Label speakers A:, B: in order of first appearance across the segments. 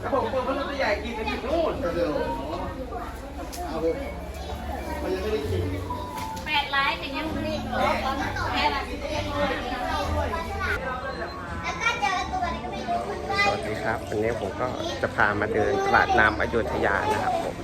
A: แล้วผมเปิดพัดลมตัวใหญ่กินไปถึงนู่น
B: เดี๋ยวเอาไปมันยังไม่ได้กิน
C: แปดไลค์แต่ยังไม่ได้แค่ละ
D: สวัสดีครับวันนี้ผมก็จะพามาเดินตลาดน้ำอโยธยานะครับผม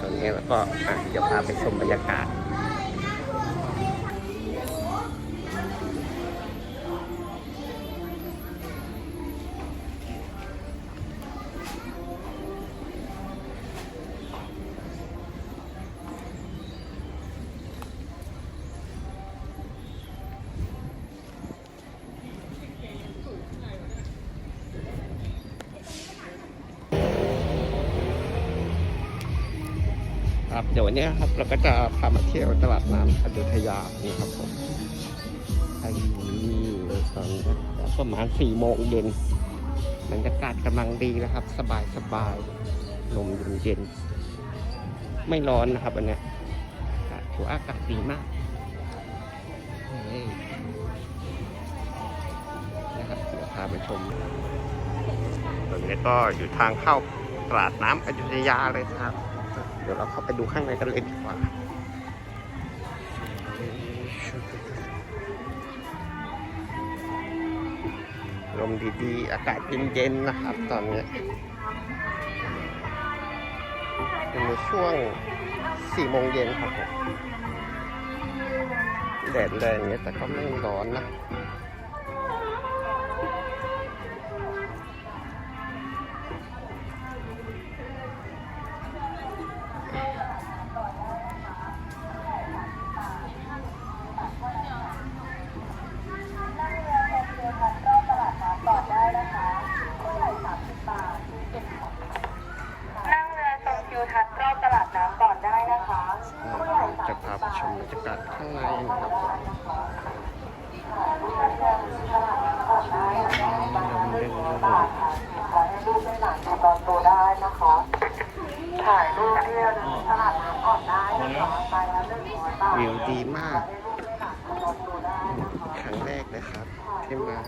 D: ตอนนี้แล้วก็อะเดี๋ยวพาไปชมบรรยากาศ เดี๋ยววันนี้ครับเราก็จะพามาเที่ยวตลาดน้ำอยุธยานี่ครับผมไอ้นี่ตอนนี้ประมาณสี่โมงเย็นบรรยากาศกำลังดีนะครับ สบายสบายลมเย็นๆไม่ร้อนนะครับอันนี้ถือว่าอากาศดีมากนะครับเดี๋ยวพาไปชมตรงนี้ก็อยู่ทางเข้าตลาดน้ำอยุธยาเลยครับ เดี๋ยวเราเข้าไปดูข้างในกันเลยดีกว่าลมดีๆ อากาศเย็นๆนะครับตอนนี้เป็นในช่วง4โมงเย็นครับผมแดดแรงเนี่ยแต่ก็ไม่ร้อนนะ
E: วิวดี
D: มาก
E: ค
D: รั้งแรกเลยครับที่มา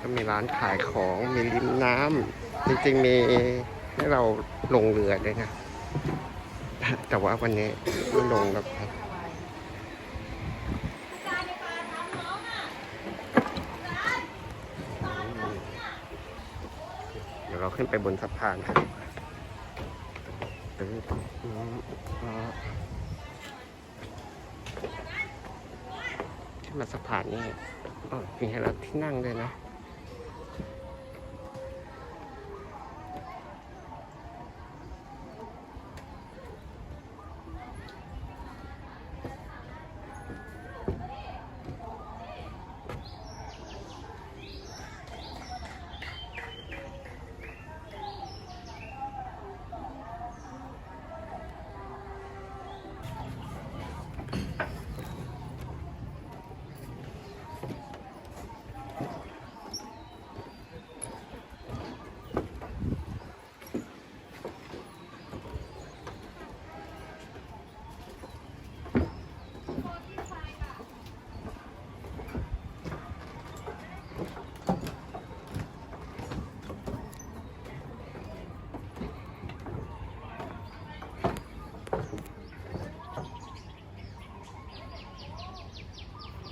D: ก็มีร้านขายของมีริมน้ำจริงๆมีให้เราลงเรือด้วยนะ แต่ว่าวันนี้ไม่ลงแล้วครับ เดี๋ยวเรา ขึ้นไปบนสะพานครับขึ้นมาสะพานนี่มีให้เราที่นั่งด้วยนะ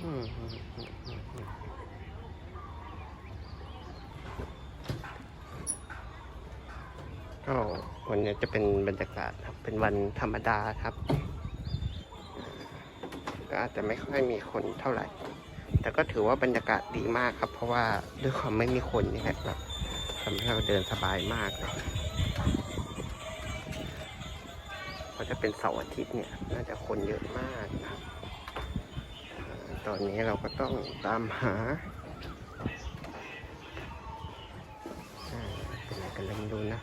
D: อืมอืมอืมอืมอืมก็ วันนี้จะเป็นบรรยากาศครับ เป็นวันธรรมดาครับ ก็อาจจะไม่ค่อยมีคนเท่าไหร่ แต่ก็ถือว่าบรรยากาศดีมากครับ เพราะว่าด้วยความไม่มีคนนี่แหละแบบทำให้เราเดินสบายมากเลยพอจะเป็นเสาร์อาทิตย์เนี่ย น่าจะคนเยอะมากนะครับตอนนี้เราก็ต้องตามหาเป็นอะไรกันเราไม่รู้นะ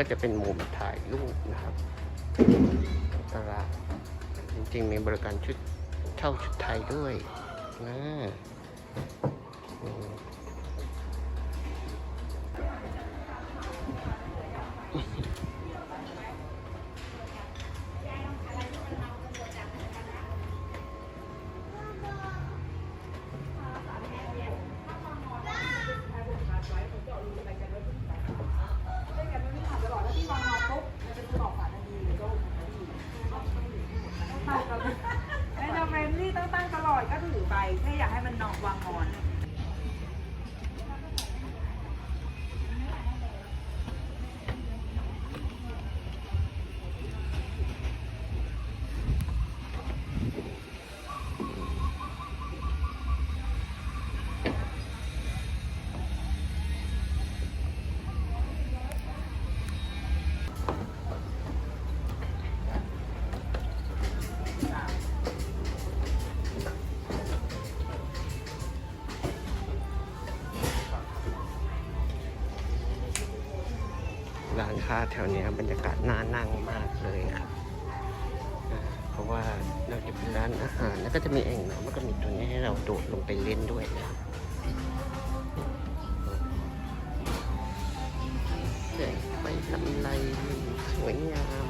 D: ก็จะเป็นมุมถ่ายรูปนะครับตลาดจริงๆมีบริการชุดเช่าชุดไทยด้วยนะอืม
E: ไม่จำเป็นที่ ต้องตั้งตลอดก็ถือไปแค่อยากให้มันนอนวางนอนา
D: นค้าแถวนี้บรรยากาศน่านั่งมากเลยครับเพราะว่านอกจากเป็นร้านอาหารแล้วก็จะมีแอ่งน้ำแล้วก็มีตัวนี้ให้เราโดดลงไปเล่นด้วยนะแสงไฟลำไรสวยงาม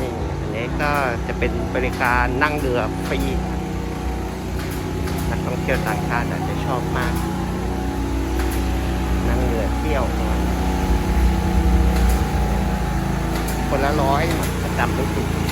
D: นี่อันนี้ก็จะเป็นบริการนั่งเรือฟรี ท่องเที่ยวต่างชาติอาจจะชอบมาก นั่งเรือเที่ยว คนละร้อยจำไม่ถูก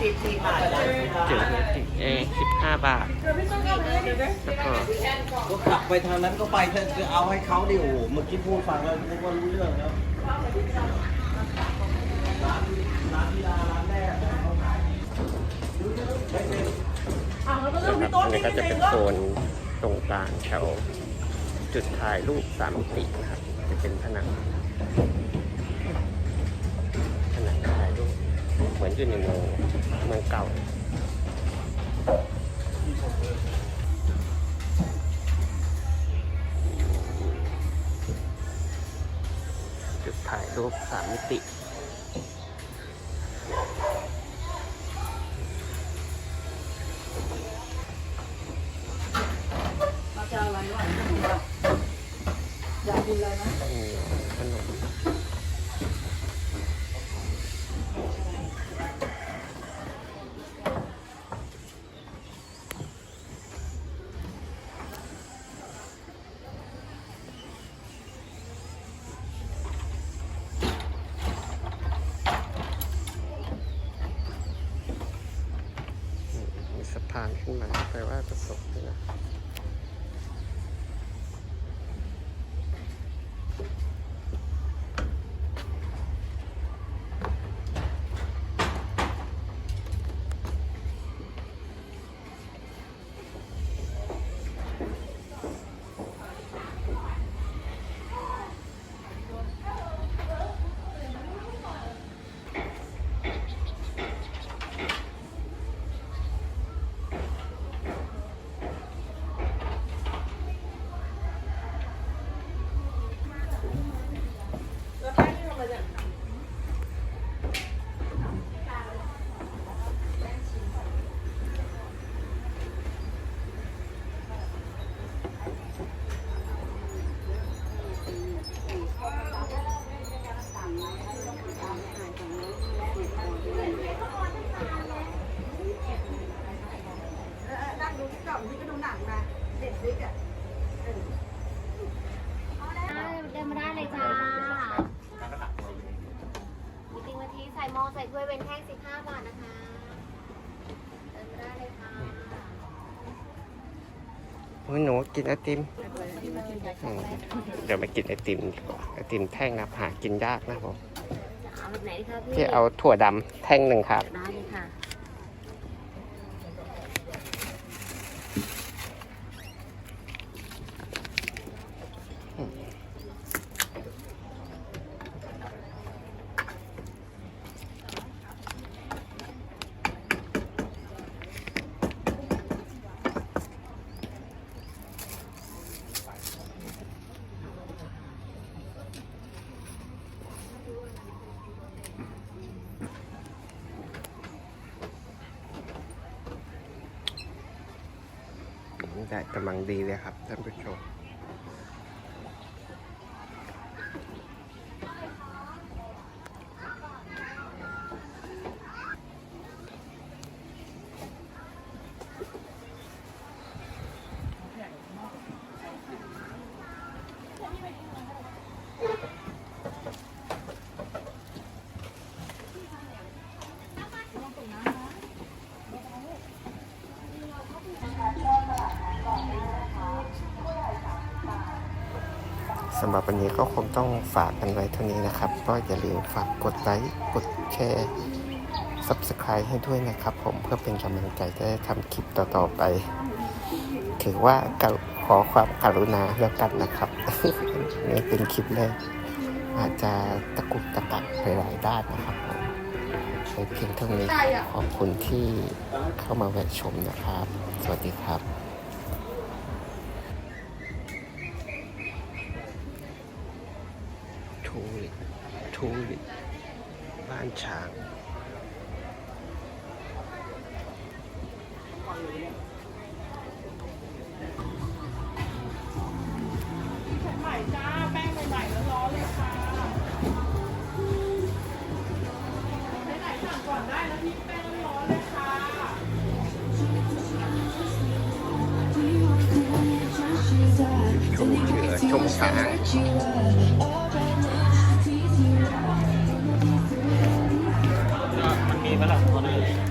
D: เจอเองสิบห้าบาทแล้วก็
A: ก็ขับไปทางนั้นก็ไปเถอะจะเอาให้เขาดิโอ้โหเมื่อกี้พูดฟังแล้วนึกว่ารู้เรื่องแล้ว
D: นะครับอันนี้ก็จะเป็นโซนตรงกลางแถวจุดถ่ายรูปสามมิตินะครับ จะเป็นผนังผนังถ่ายรูป เหมือนอยู่ในเมืองเมืองเก่าจุดถ่ายรูปสามมิติอืมขนมอืมมี สะพานขึ้นมาแปลว่าประสบด้วยนะ
C: 5 บาทนะคะเติมได้เลยค่ะ
D: หนูกินไอติมเดี๋ยวไปกินไอติมดีกว่าไอติมแท่งนะหากินยากนะผม
C: พี่
D: ที่เอาถั่วดำแท่งหนึ่งครับ
C: ได้ค่ะ
D: ได้กำลังดีเลยครับท่านผู้ชม สำหรับวันนี้ก็คงต้องฝากกันไว้เท่านี้นะครับ ก็อย่าลืมฝากกดไลค์กดแชร์ Subscribe ให้ด้วยนะครับ ผมเพื่อเป็นกำลังใจจะได้ทำคลิปต่อๆไป ถือว่าขอความกรุณาแล้วกันนะครับนี่เป็นคลิปแรกอาจจะตะกุกตะกักไปหลายด้านนะครับผมเพียงเท่านี้ขอบคุณที่เข้ามาแวะชมนะครับ สวัสดีครับ ทูลิปบ้านช้าง
F: ใหม่จ้า แป้งใหม่ๆแล้วร้อนเลยค่ะไหนๆสั่งก่อนได้นะพี่แป้งร้อนเลยค่ะ
D: ชมเชือชมช้าง
A: มัน มีไหมล่ะตอนนี้